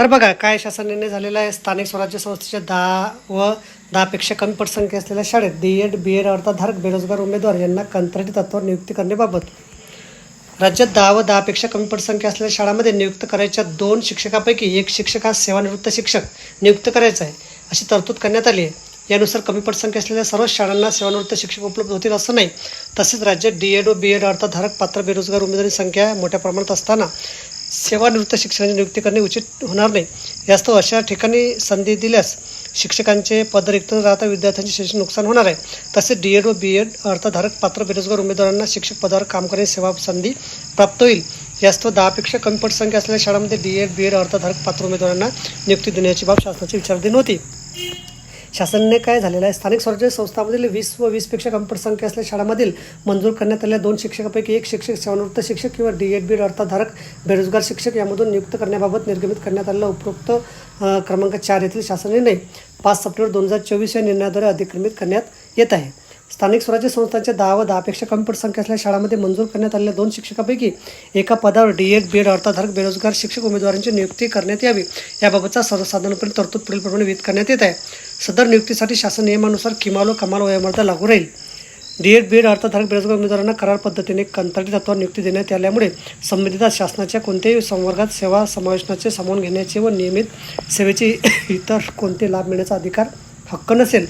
तर बघा काय शासन निर्णय झालेला आहे स्थानिक स्वराज्य संस्थेच्या दहा व दहापेक्षा कमी पटसंख्या असलेल्या शाळेत डी एड बी एड अर्थाधारक बेरोजगार उमेदवार यांना कंत्राटी तत्वावर नियुक्ती करण्याबाबत. राज्यात दहा व दहापेक्षा कमी पटसंख्या असलेल्या शाळांमध्ये नियुक्त करायच्या दोन शिक्षकापैकी एक शिक्षक हा सेवानिवृत्त शिक्षक नियुक्त करायचा आहे अशी तरतूद करण्यात आली आहे. यानुसार कमी पटसंख्या असलेल्या सर्वच शाळांना सेवानिवृत्त शिक्षक उपलब्ध होतील असं नाही. तसेच राज्यात डी एड व बी एड अर्थाधारक पात्र बेरोजगार उमेदवारी संख्या मोठ्या प्रमाणात असताना सेवानिवृत्त शिक्षकांची नियुक्ती करणे उचित होणार नाही. यास्तव अशा ठिकाणी संधी दिल्यास शिक्षकांचे पद रिक्त राहता विद्यार्थ्यांचे शैक्षणिक नुकसान होणार आहे. तसेच डी एड व बी एड अर्थधारक पात्र बेरोजगार उमेदवारांना शिक्षक पदावर काम करण्याची सेवा संधी प्राप्त होईल. यास्तव दहापेक्षा कमी पटसंख्या असलेल्या शाळांमध्ये डी एड बी एड अर्थधारक पात्र उमेदवारांना नियुक्ती देण्याची बाब शासनाची विचारधीन होती. शासनाने काय झालेलं आहे? स्थानिक स्वराज्य संस्थांमधील वीस व वीसपेक्षा कमी पटसंख्या असलेल्या शाळांमधील मंजूर करण्यात आलेल्या दोन शिक्षकापैकी एक शिक्षक सेवानिवृत्त शिक्षक किंवा डी एड बीड अर्थाधारक बेरोजगार शिक्षक यामधून नियुक्त करण्याबाबत निर्गमित करण्यात आलेला उपरोक्त क्रमांक चार येथील शासन निर्णय पाच सप्टेंबर दोन हजार चोवीस या निर्णयाद्वारे अधिक्रमित करण्यात येत आहे. स्थानिक स्वराज्य संस्थांच्या दहा व दहापेक्षा कमी पटसंख्या असलेल्या शाळांमध्ये मंजूर करण्यात आलेल्या दोन शिक्षकापैकी एका पदावर डी एड बी एड अर्थाधारक बेरोजगार शिक्षक उमेदवारांची नियुक्ती करण्यात यावी. याबाबतचा सर्वसाधारणपणे तरतूद पुढीलप्रमाणे विहित करण्यात येत आहे. सदर नियुक्तीसाठी शासन नियमानुसार किमालो व कमाल वयोमर्यादा लागू राहील. डी एड बी एड अर्थधारक बेरोजगार उमेदवारांना करार पद्धतीने कंत्राटी तत्वावर नियुक्ती देण्यात आल्यामुळे संबंधित शासनाच्या कोणत्याही संवर्गात सेवा समावेशनाचे सामावून घेण्याचे व नियमित सेवेचे इतर कोणते लाभ मिळण्याचा अधिकार हक्क नसेल.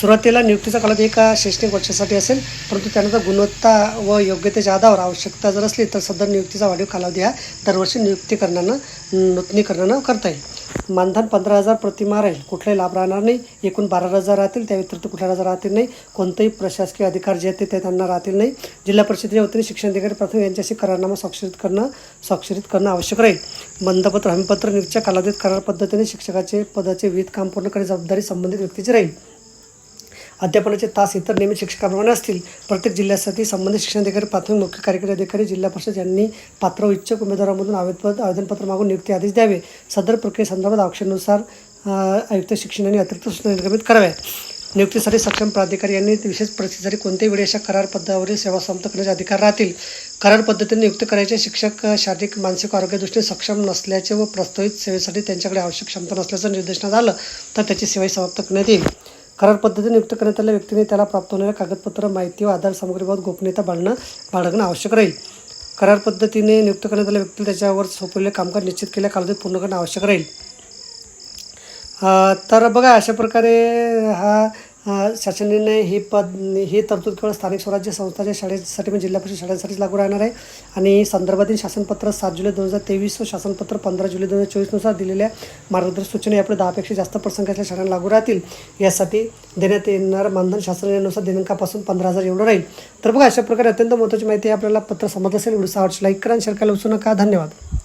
सुरुवातीला नियुक्तीचा कालावधी एका शैक्षणिक वर्षासाठी असेल परंतु त्यानंतर गुणवत्ता व योग्यतेच्या आधारावर आवश्यकता जर असली तर सदर नियुक्तीचा वाढीव कालावधी हा दरवर्षी नियुक्तीकरणानं नूतनीकरणानं करता येईल. मानधन पंधरा हजार प्रतिमा राहील. कुठलाही लाभ राहणार नाही. एकूण बारा हजार राहतील. त्या व्यतिरिक्त कुठला हजार राहतील नाही. कोणतेही प्रशासकीय अधिकार जे आहेत ते त्यांना राहतील नाही. जिल्हा परिषदेच्या वतीने शिक्षण अधिकारी प्राथमिक यांच्याशी करारनामा स्वाक्षरित करणं स्वाक्षरित करणं आवश्यक राहील. बंधपत्र हमीपत्र निरीक्षक कालावधीत करार पद्धतीने शिक्षकाचे पदाचे विविध काम पूर्ण करण्याची जबाबदारी संबंधित व्यक्तीची राहील. अध्यापनाचे तास इतर नियमित शिक्षकाप्रमाणे असतील. प्रत्येक जिल्ह्यासाठी संबंधित शिक्षणाधिकारी प्राथमिक मुख्य कार्यकारी अधिकारी जिल्हा परिषद यांनी पात्र इच्छुक उमेदवारांमधून आवेदन आवेदनपत्र मागून नियुक्ती आदेश द्यावे. सदर प्रक्रियेसंदर्भात आवश्यकतेनुसार आयुक्त शिक्षण आणि अतिरिक्त सूचना निर्गमित कराव्या. नियुक्तीसाठी सक्षम प्राधिकारी यांनी विशेष परिस्थितीसाठी कोणत्याही वेळी अशा करार पदावरील सेवा समाप्त करण्याचे अधिकार राहतील. करार पद्धतीने नियुक्त करायचे शिक्षक शारीरिक मानसिक आरोग्यदृष्टीने सक्षम नसल्याचे व प्रस्तावित सेवेसाठी त्यांच्याकडे आवश्यक क्षमता नसल्याचं निर्देशनात आलं तर त्याची सेवा समाप्त करण्यात येईल. करार पद्धतीने नियुक्त करण्यात आलेल्या व्यक्तीने त्याला प्राप्त होणाऱ्या कागदपत्र माहिती व आधार सामग्रीबाबत गोपनीयता बाळणं बाळगणं आवश्यक राहील. करार पद्धतीने नियुक्त करण्यात आलेल्या व्यक्तीला त्याच्यावर सोपवलेले कामकाज निश्चित केल्या कालावधीत पूर्ण करणं आवश्यक राहील. तर बघा अशा प्रकारे हा शासन निर्णय हे पद हे तरतूद केवळ स्थानिक स्वराज्य संस्थांच्या शाळेसाठी म्हणजे जिल्हा परिषद शाळांसाठीच लागू राहणार आहे. आणि संदर्भातील शासनपत्र सात जुलै दोन हजार तेवीस व शासनपत्र पंधरा जुलै दोन हजार चोवीसनुसार दिलेल्या मार्गदर्शक सूचना यापुढे दहापेक्षा जास्त प्रसंग असल्या शाळांना लागू राहतील. यासाठी देण्यात येणारं मानधन शासन निर्णयानुसार दिनांकापासून पंधरा हजार एवढं राहील. तर बघा अशा प्रकारे अत्यंत महत्त्वाची माहिती आपल्याला पत्र समजलं असेल व्हिडिओ आवडची लाईक करा आणि शेअर करायला विसरू नका. धन्यवाद.